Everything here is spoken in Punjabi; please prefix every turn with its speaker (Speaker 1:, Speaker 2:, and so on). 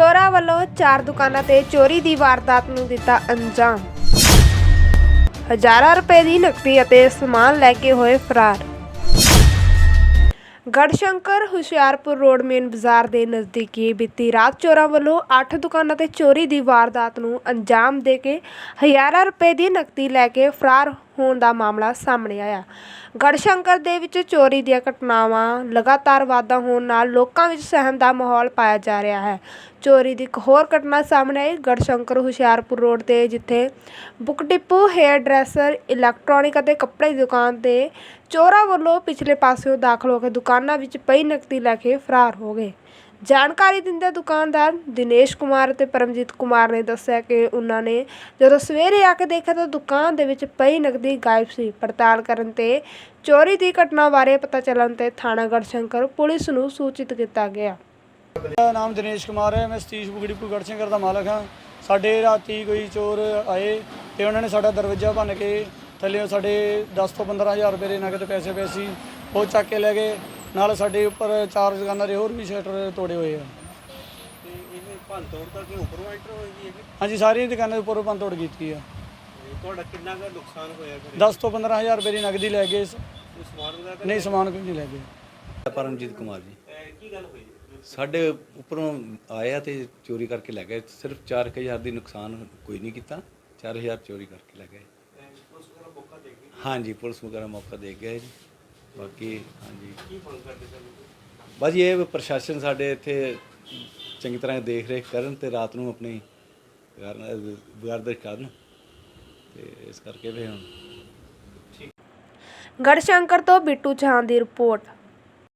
Speaker 1: ਚੋਰਾਂ ਵੱਲੋਂ ਚਾਰ ਦੁਕਾਨਾਂ ਤੇ ਚੋਰੀ ਦੀ ਵਾਰਦਾਤ ਨੂੰ ਦਿੱਤਾ ਅੰਜਾਮ। ਹਜ਼ਾਰਾਂ ਰੁਪਏ ਦੀ ਨਕਦੀ ਅਤੇ ਸਮਾਨ ਲੈ ਕੇ ਹੋਏ ਫਰਾਰ। ਗੜਸ਼ੰਕਰ ਹੁਸ਼ਿਆਰਪੁਰ ਰੋਡ ਮੇਨ ਬਾਜ਼ਾਰ ਦੇ ਨਜ਼ਦੀਕੀ ਬੀਤੀ ਰਾਤ ਚੋਰਾਂ ਵੱਲੋਂ 8 ਦੁਕਾਨਾਂ ਤੇ ਚੋਰੀ ਦੀ ਵਾਰਦਾਤ ਨੂੰ ਅੰਜਾਮ ਦੇ ਕੇ ਹਜ਼ਾਰਾਂ ਰੁਪਏ ਦੀ ਨਕਦੀ ਲੈ ਕੇ ਫਰਾਰ ਹੋਣ ਦਾ ਮਾਮਲਾ ਸਾਹਮਣੇ ਆਇਆ। ਗੜਸ਼ੰਕਰ ਦੇ ਵਿੱਚ ਚੋਰੀ ਦੀਆਂ ਘਟਨਾਵਾਂ ਲਗਾਤਾਰ ਵਾਧਾ ਹੋਣ ਨਾਲ ਲੋਕਾਂ ਵਿੱਚ ਸਹਿਮ ਦਾ ਮਾਹੌਲ ਪਾਇਆ ਜਾ ਰਿਹਾ ਹੈ। ਚੋਰੀ ਦੀ ਇੱਕ ਹੋਰ ਘਟਨਾ ਸਾਹਮਣੇ ਆਈ। ਗੜਸ਼ੰਕਰ ਹੁਸ਼ਿਆਰਪੁਰ ਰੋਡ ਤੇ, ਜਿੱਥੇ book depot, hair dresser, electronic ਅਤੇ ਕੱਪੜੇ ਦੀ ਦੁਕਾਨ ਤੇ ਚੋਰਾਂ ਵੱਲੋਂ ਪਿਛਲੇ ਪਾਸਿਓਂ ਦਾਖਲ ਹੋ ਕੇ ਦੁਕਾਨਾਂ ਵਿੱਚ ਪਈ ਨਕਦੀ ਲੈ ਕੇ ਫਰਾਰ ਹੋ ਗਏ। ਜਾਣਕਾਰੀ ਦਿੰਦੇ ਦੁਕਾਨਦਾਰ ਦਿਨੇਸ਼ ਕੁਮਾਰ ਅਤੇ ਪਰਮਜੀਤ ਕੁਮਾਰ ਨੇ ਦੱਸਿਆ ਕਿ ਉਹਨਾਂ ਨੇ ਜਦੋਂ ਸਵੇਰੇ ਆ ਕੇ ਦੇਖਿਆ ਤਾਂ ਦੁਕਾਨ ਦੇ ਵਿੱਚ ਪਈ ਨਕਦੀ ਗਾਇਬ ਸੀ। ਪੜਤਾਲ ਕਰਨ ਤੇ ਚੋਰੀ ਦੀ ਘਟਨਾ ਬਾਰੇ ਪਤਾ ਚੱਲਣ ਤੇ ਥਾਣਾ ਗੜਸ਼ੰਕਰ ਪੁਲਿਸ ਨੂੰ ਸੂਚਿਤ ਕੀਤਾ ਗਿਆ।
Speaker 2: ਮੇਰਾ ਨਾਮ ਦਿਨੇਸ਼ ਕੁਮਾਰ ਹੈ, ਮੈਂ ਸਤੀਸ਼ ਬੁਗੜੀ ਗੜਸ਼ੰਕਰ ਦਾ ਮਾਲਕ ਹਾਂ। ਸਾਡੇ ਰਾਤੀ ਕੋਈ ਚੋਰ ਆਏ ਤੇ ਉਹਨਾਂ ਨੇ ਸਾਡਾ ਦਰਵਾਜ਼ਾ ਭੰਨ ਕੇ ਥੱਲੇ ਸਾਡੇ 10 ਤੋਂ 15000 ਰੁਪਏ ਦੇ ਨਗਦ ਪੈਸੇ ਪਏ ਸੀ, ਉਹ ਚੱਕ ਕੇ ਲੈ ਗਏ। ਨਾਲ ਸਾਡੇ ਉੱਪਰ ਚਾਰ ਦੁਕਾਨਾਂ ਦੇ ਹੋਰ ਵੀ ਸ਼ਟਰ ਤੋੜੇ ਹੋਏ ਆ।
Speaker 3: ਤੇ ਇਹ ਭੰਨ ਤੋੜ ਕਰਕੇ ਉੱਪਰੋਂ ਐਂਟਰ ਹੋਈ ਜੀ ਇਹ
Speaker 2: ਹਾਂਜੀ ਸਾਰੀਆਂ ਦੁਕਾਨਾਂ ਦੇ ਉੱਪਰ ਭੰਨ ਤੋੜ ਕੀਤੀ ਆ।
Speaker 3: ਤੇ ਤੁਹਾਡਾ ਕਿੰਨਾ ਕੁ ਨੁਕਸਾਨ ਹੋਇਆ ਫਿਰ?
Speaker 2: 10 ਤੋਂ 15000 ਰੁਪਏ ਦੀ ਨਗਦੀ ਲੈ ਗਏ।
Speaker 3: ਕੋਈ ਸਮਾਨ ਵਗੈਰਾ ਤਾਂ
Speaker 2: ਨਹੀਂ ਸਮਾਨ ਕੋਈ ਨਹੀਂ ਲੈ ਗਏ।
Speaker 4: ਪਰਮਜੀਤ ਕੁਮਾਰ ਜੀ।
Speaker 3: ਅਹ ਕੀ ਗੱਲ ਹੋਈ?
Speaker 4: ਸਾਡੇ ਉੱਪਰੋਂ ਆਇਆ ਤੇ ਚੋਰੀ ਕਰਕੇ ਲੈ ਗਏ। ਸਿਰਫ 4000 ਦੀ ਨੁਕਸਾਨ ਕੋਈ ਨਹੀਂ ਕੀਤਾ। 4000 ਚੋਰੀ ਕਰਕੇ ਲੈ ਗਏ।
Speaker 3: ਪੁਲਿਸ ਵਗੈਰਾ ਮੌਕਾ ਦੇ ਗਈ?
Speaker 4: ਹਾਂਜੀ ਪੁਲਿਸ ਵਗੈਰਾ ਮੌਕਾ ਦੇ ਗਿਆ ਜੀ। ਬਾਕੀ ਹਾਂਜੀ।
Speaker 3: ਕੀ ਮੰਗ ਕਰਦੇ ਸਾਨੂੰ
Speaker 4: ਬਸ ਇਹ ਪ੍ਰਸ਼ਾਸਨ ਸਾਡੇ ਇੱਥੇ ਚੰਗੀ ਤਰ੍ਹਾਂ ਦੇਖ ਰੇਖ ਕਰਨ ਤੇ ਰਾਤ ਨੂੰ ਆਪਣੀ ਗਾਰਦਸ਼ ਕਰਨ ਤੇ ਇਸ ਕਰਕੇ ਵੀ ਹੁਣ
Speaker 1: ਗੜਸ਼ੰਕਰ ਤੋਂ ਬਿੱਟੂ ਚੌਹਾਨ ਦੀ ਰਿਪੋਰਟ।